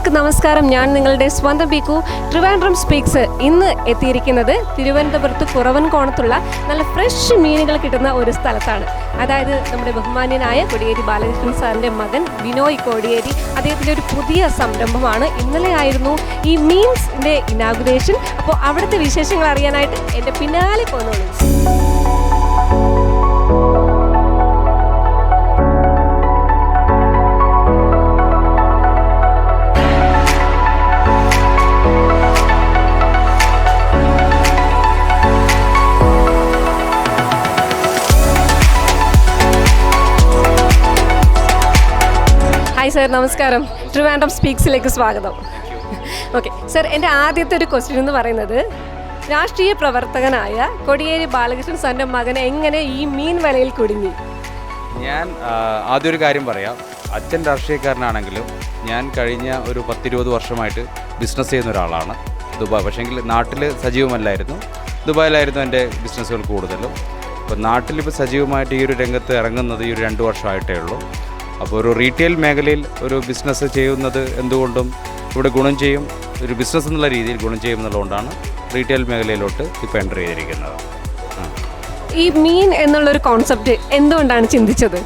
എല്ലാവർക്കും നമസ്കാരം. ഞാൻ നിങ്ങളുടെ സ്വന്തം ബിക്കു ട്രിവാൻഡ്രം സ്പീക്സ്. ഇന്ന് എത്തിയിരിക്കുന്നത് തിരുവനന്തപുരത്ത് കുറവൻകോണത്തുള്ള നല്ല ഫ്രഷ് മീനുകൾ കിട്ടുന്ന ഒരു സ്ഥലത്താണ്. അതായത് നമ്മുടെ ബഹുമാന്യനായ കൊടിയേരി ബാലകൃഷ്ണൻ സാറിന്റെ മകൻ വിനോയ് കോടിയേരി അദ്ദേഹത്തിന്റെ ഒരു പുതിയ സംരംഭമാണ്. ഇന്നലെ ആയിരുന്നു ഈ മീൻസിന്റെ ഇനാഗുറേഷൻ അപ്പോൾ അവിടുത്തെ വിശേഷങ്ങൾ അറിയാനായിട്ട് എന്റെ പിന്നാലെ പോന്നോളൂ. ഹായ് സാർ നമസ്കാരം. ട്രിവാൻഡം സ്പീക്സിലേക്ക് സ്വാഗതം. ഓക്കെ സാർ എന്റെ ആദ്യത്തെ ഒരു ക്വസ്റ്റ്യൻ എന്ന് പറയുന്നത് രാഷ്ട്രീയ പ്രവർത്തകനായ കൊടിയേരി ബാലകൃഷ്ണൻ സാറിന്റെ മകനെ എങ്ങനെ ഈ മീൻ വലയിൽ കുടുങ്ങി? ഞാൻ ആദ്യം ഒരു കാര്യം പറയാം. അച്ഛൻ രാഷ്ട്രീയക്കാരനാണെങ്കിലും ഞാൻ കഴിഞ്ഞ ഒരു പത്തിരുപത് വർഷമായിട്ട് ബിസിനസ് ചെയ്യുന്ന ഒരാളാണ്. ദുബായ് പക്ഷേങ്കിൽ നാട്ടിൽ സജീവമല്ലായിരുന്നു. ദുബായിലായിരുന്നു എന്റെ ബിസിനസ്സുകൾ കൂടുതലും. അപ്പോൾ നാട്ടിലിപ്പോൾ സജീവമായിട്ട് ഈ ഒരു രംഗത്ത് ഇറങ്ങുന്നത് ഈ ഒരു രണ്ട് വർഷമായിട്ടേ ഉള്ളൂ. അപ്പോൾ ഒരു റീറ്റെയിൽ മേഖലയിൽ ഒരു ബിസിനസ് ചെയ്യുന്നത് എന്തുകൊണ്ടും ഇവിടെ ഗുണം ചെയ്യും ഒരു ബിസിനസ് എന്നുള്ള രീതിയിൽ ഗുണം ചെയ്യും എന്നുള്ളതുകൊണ്ടാണ് റീറ്റെയിൽ മേഖലയിലോട്ട് ഇപ്പോൾ എന്റർ ചെയ്തിരിക്കുന്നത്. ഈ മീൻ എന്നുള്ളൊരു കോൺസെപ്റ്റ് എന്തുകൊണ്ടാണ് ചിന്തിച്ചത്?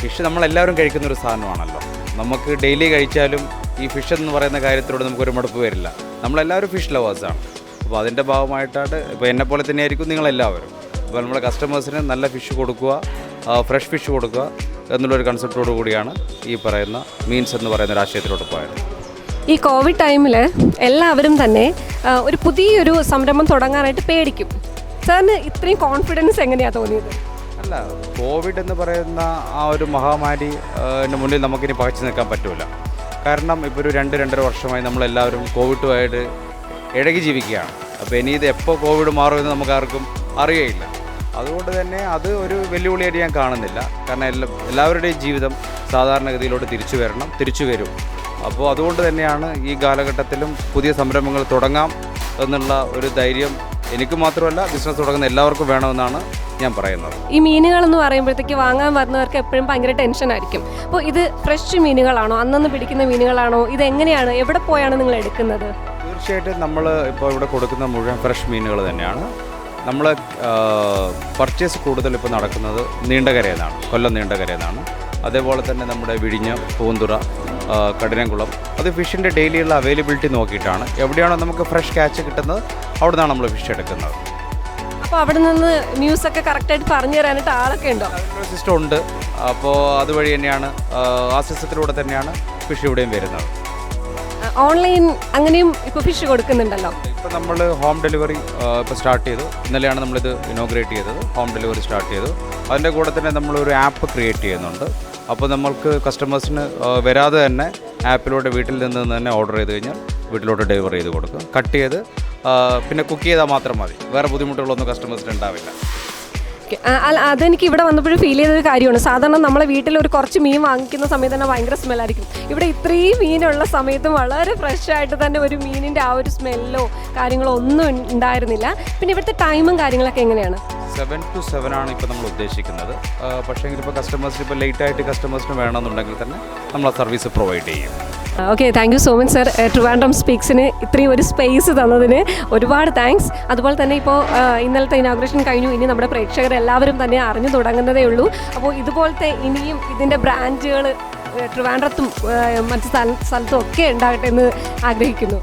ഫിഷ് നമ്മളെല്ലാവരും കഴിക്കുന്ന ഒരു സാധനമാണല്ലോ. നമുക്ക് ഡെയിലി കഴിച്ചാലും ഈ ഫിഷ് എന്ന് പറയുന്ന കാര്യത്തിലൂടെ നമുക്കൊരു മടുപ്പ് വരില്ല. നമ്മളെല്ലാവരും ഫിഷ് ലവേഴ്സാണ് അപ്പോൾ അതിന്റെ ഭാഗമായിട്ടാണ് ഇപ്പോൾ എന്നെ പോലെ തന്നെയായിരിക്കും നിങ്ങളെല്ലാവരും. അപ്പോൾ നമ്മുടെ കസ്റ്റമേഴ്സിന് നല്ല ഫിഷ് കൊടുക്കുക ഫ്രഷ് ഫിഷ് കൊടുക്കുക. എന്നുള്ളൊരു കൺസെപ്റ്റോടു കൂടിയാണ് ഈ പറയുന്ന മീൻസ് എന്ന് പറയുന്ന രാഷ്ട്രീയത്തിലോട്ട് പോയത്. ഈ കോവിഡ് ടൈമിൽ എല്ലാവരും തന്നെ ഒരു പുതിയൊരു സംരംഭം തുടങ്ങാനായിട്ട് പേടിക്കും. സാറിന് ഇത്രയും കോൺഫിഡൻസ് എങ്ങനെയാണ് തോന്നിയത്? അല്ല കോവിഡ് എന്ന് പറയുന്ന ആ ഒരു മഹാമാരി മുന്നിൽ നമുക്കിനി പകച്ചു നിൽക്കാൻ പറ്റില്ല കാരണം ഇപ്പോൾ ഒരു രണ്ട് രണ്ടര വർഷമായി നമ്മളെല്ലാവരും കോവിഡുമായിട്ട് ഇഴകി ജീവിക്കുകയാണ്. അപ്പോൾ ഇനി ഇത് എപ്പോൾ കോവിഡ് മാറുമെന്ന് നമുക്ക് ആർക്കും അറിയുകയില്ല അതുകൊണ്ട് തന്നെ അത് ഒരു വെല്ലുവിളിയായിട്ട് ഞാൻ കാണുന്നില്ല. കാരണം എല്ലാ എല്ലാവരുടെയും ജീവിതം സാധാരണഗതിയിലോട്ട് തിരിച്ചു വരണം തിരിച്ചു വരും. അപ്പോൾ അതുകൊണ്ട് തന്നെയാണ് ഈ കാലഘട്ടത്തിലും പുതിയ സംരംഭങ്ങൾ തുടങ്ങാം എന്നുള്ള ഒരു ധൈര്യം എനിക്ക് മാത്രമല്ല ബിസിനസ് തുടങ്ങുന്ന എല്ലാവർക്കും വേണമെന്നാണ് ഞാൻ പറയുന്നത്. ഈ മീനുകൾ എന്ന് പറയുമ്പോഴത്തേക്ക് വാങ്ങാൻ വരുന്നവർക്ക് എപ്പോഴും ഭയങ്കര ടെൻഷൻ ആയിരിക്കും. അപ്പോൾ ഇത് ഫ്രഷ് മീനുകളാണോ? അന്നന്ന് പിടിക്കുന്ന മീനുകളാണോ? ഇത് എങ്ങനെയാണ് എവിടെ പോയാണ് നിങ്ങൾ എടുക്കുന്നത്? തീർച്ചയായിട്ടും നമ്മൾ ഇപ്പോൾ ഇവിടെ കൊടുക്കുന്ന മുഴുവൻ ഫ്രഷ് മീനുകൾ തന്നെയാണ്. നമ്മൾ പർച്ചേസ് കൂടുതൽ ഇപ്പോൾ നടക്കുന്നത് നീണ്ടകരയിൽ കൊല്ലം നീണ്ടകരയിൽ അതേപോലെ തന്നെ നമ്മുടെ വിഴിഞ്ഞ് പൂന്തുറ കഠിനംകുളം അത് ഫിഷിന്റെ ഡെയിലിയുള്ള അവൈലബിലിറ്റി നോക്കിയിട്ടാണ്. എവിടെയാണോ നമുക്ക് ഫ്രഷ് ക്യാച്ച് കിട്ടുന്നത് അവിടെ നിന്നാണ് നമ്മൾ ഫിഷ് എടുക്കുന്നത്. അപ്പോൾ അവിടെ നിന്ന് ന്യൂസ് ഒക്കെ കറക്റ്റായിട്ട് പറഞ്ഞു തരാനായിട്ട് ആളൊക്കെ ഉണ്ടോ? സിസ്റ്റം ഉണ്ട്. അപ്പോൾ അതുവഴി തന്നെയാണ് ആ സിസ്റ്റത്തിലൂടെ തന്നെയാണ് ഫിഷ് ഇവിടെയും വരുന്നത്. ഓൺലൈൻ അങ്ങനെയും ഇപ്പോൾ ഫിഷ് കൊടുക്കുന്നുണ്ടല്ലോ. ഇപ്പോൾ നമ്മൾ ഹോം ഡെലിവറി ഇപ്പോൾ സ്റ്റാർട്ട് ചെയ്തു. ഇന്നലെയാണ് നമ്മളിത് ഇനോഗ്രേറ്റ് ചെയ്തത്. ഹോം ഡെലിവറി സ്റ്റാർട്ട് ചെയ്തു. അതിന്റെ കൂടെ തന്നെ നമ്മളൊരു ആപ്പ് ക്രിയേറ്റ് ചെയ്യുന്നുണ്ട്. അപ്പോൾ നമ്മൾക്ക് കസ്റ്റമേഴ്സിന് വരാതെ തന്നെ ആപ്പിലൂടെ വീട്ടിൽ നിന്ന് തന്നെ ഓർഡർ ചെയ്ത് കഴിഞ്ഞാൽ വീട്ടിലോട്ട് ഡെലിവറി ചെയ്ത് കൊടുക്കും. കട്ട് ചെയ്ത് പിന്നെ കുക്ക് ചെയ്താൽ മാത്രം മതി. വേറെ ബുദ്ധിമുട്ടുകളൊന്നും കസ്റ്റമേഴ്സിന് ഉണ്ടാവില്ല. അതെനിക്ക് ഇവിടെ വന്നപ്പോഴും ഫീൽ ചെയ്തൊരു കാര്യമാണ്. സാധാരണ നമ്മളെ വീട്ടിൽ ഒരു കുറച്ച് മീൻ വാങ്ങിക്കുന്ന സമയത്ത് തന്നെ ഭയങ്കര സ്മെല്ലായിരിക്കും ഇവിടെ ഇത്രയും മീനുള്ള സമയത്ത് വളരെ ഫ്രഷ് ആയിട്ട് തന്നെ ഒരു മീനിന്റെ ആ ഒരു സ്മെല്ലോ കാര്യങ്ങളോ ഒന്നും ഉണ്ടായിരുന്നില്ല. പിന്നെ ഇവിടുത്തെ ടൈമും കാര്യങ്ങളൊക്കെ എങ്ങനെയാണ്? സെവൻ ടു സെവൻ ആണ് ഇപ്പോൾ നമ്മൾ ഉദ്ദേശിക്കുന്നത്. പക്ഷേ ഇപ്പോൾ കസ്റ്റമേഴ്സിന് ഇപ്പോൾ ലേറ്റ് ആയിട്ട് കസ്റ്റമേഴ്സിന് വേണമെന്നുണ്ടെങ്കിൽ തന്നെ നമ്മൾ ആ സർവീസ് പ്രൊവൈഡ് ചെയ്യും. Okay thank you so much sir Trivandrum സ്പീക്സിന് ഇത്രയും ഒരു സ്പേസ് തന്നതിന് ഒരുപാട് താങ്ക്സ് അതുപോലെ തന്നെ ഇപ്പോൾ ഇന്നലത്തെ ഇനാഗ്രേഷൻ കഴിഞ്ഞു. ഇനി നമ്മുടെ പ്രേക്ഷകർ എല്ലാവരും തന്നെ അറിഞ്ഞു തുടങ്ങുന്നതേ ഉള്ളൂ. അപ്പോൾ ഇതുപോലത്തെ ഇനിയും ഇതിന്റെ ബ്രാൻഡുകൾ ട്രിവാൻഡ്രത്തും ആ, മറ്റ് സ്ഥല സ്ഥലത്തും ഒക്കെ ഉണ്ടാകട്ടെ എന്ന് ആഗ്രഹിക്കുന്നു.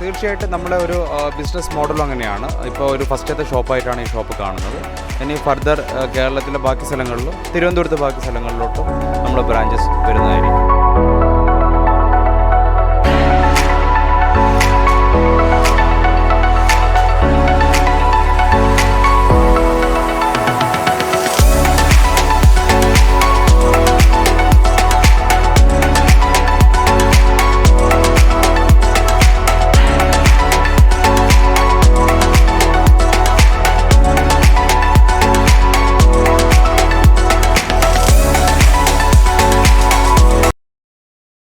തീർച്ചയായിട്ടും നമ്മുടെ ഒരു ബിസിനസ് മോഡലും അങ്ങനെയാണ്. ഇപ്പോൾ ഒരു ഫസ്റ്റത്തെ ഷോപ്പായിട്ടാണ് ഈ ഷോപ്പ് കാണുന്നത്. ഇനി ഫർദർ കേരളത്തിലെ ബാക്കി സ്ഥലങ്ങളിലും തിരുവനന്തപുരത്തെ ബാക്കി സ്ഥലങ്ങളിലോട്ടും നമ്മുടെ ബ്രാഞ്ചസ് വരുന്നതായിരിക്കും.